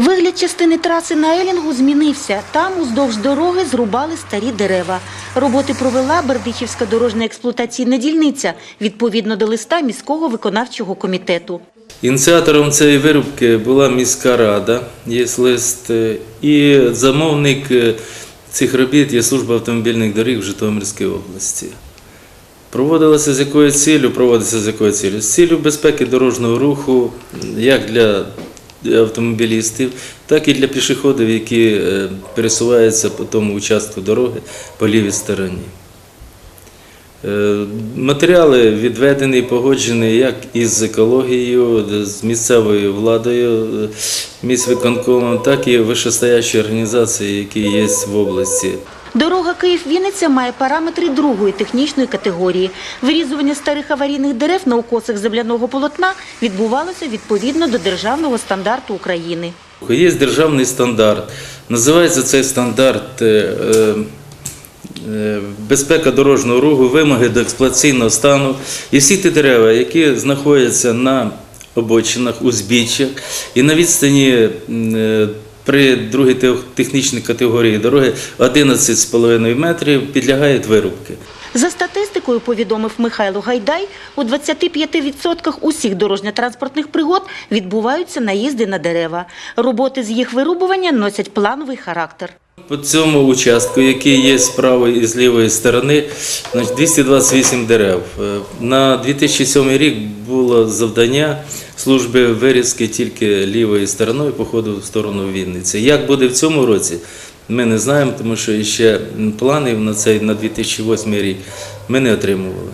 Вигляд частини траси на Елінгу змінився. Там уздовж дороги зрубали старі дерева. Роботи провела Бердичівська дорожня експлуатаційна дільниця відповідно до листа міського виконавчого комітету. Ініціатором цієї вирубки була міська рада, є лист, е, і замовник е, цих робіт є служба автомобільних доріг в Житомирській області. Проводилося з якою ціллю? Проводиться з якою ціллю? З ціллю безпеки дорожнього руху, як для автомобілістів, так і для пішоходів, які е, пересуваються по тому участку дороги по лівій стороні. Е, Матеріали відведені і погоджені як із екологією, з місцевою владою, е, міськвиконкомом, так і вищестоящі організації, які є в області. Дорога Київ-Вінниця має параметри другої технічної категорії. Вирізування старих аварійних дерев на укосах земляного полотна відбувалося відповідно до державного стандарту України. Є державний стандарт. Називається цей стандарт е, е, е, безпека дорожнього руху, вимоги до експлуатаційного стану. І всі ті дерева, які знаходяться на обочинах, узбіччях і на відстані при другій технічній категорії дороги 11,5 метрів підлягають вирубки. За статистикою, повідомив Михайло Гайдай, у 25% усіх дорожньо-транспортних пригод відбуваються наїзди на дерева. Роботи з їх вирубування носять плановий характер. По цьому участку, який є з правої і з лівої сторони, 228 дерев. Е, На 2007 рік було завдання служби вирізки тільки лівої стороною по ходу в сторону Вінниці. Як буде в цьому році, ми не знаємо, тому що ще планів на цей на 2008 рік ми не отримували.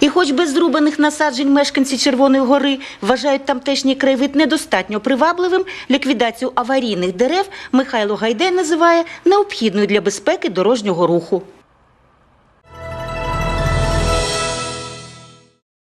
І хоч без зрубаних насаджень мешканці Червоної гори вважають тамтешній краєвид недостатньо привабливим, ліквідацію аварійних дерев Михайло Гайдай називає необхідною для безпеки дорожнього руху.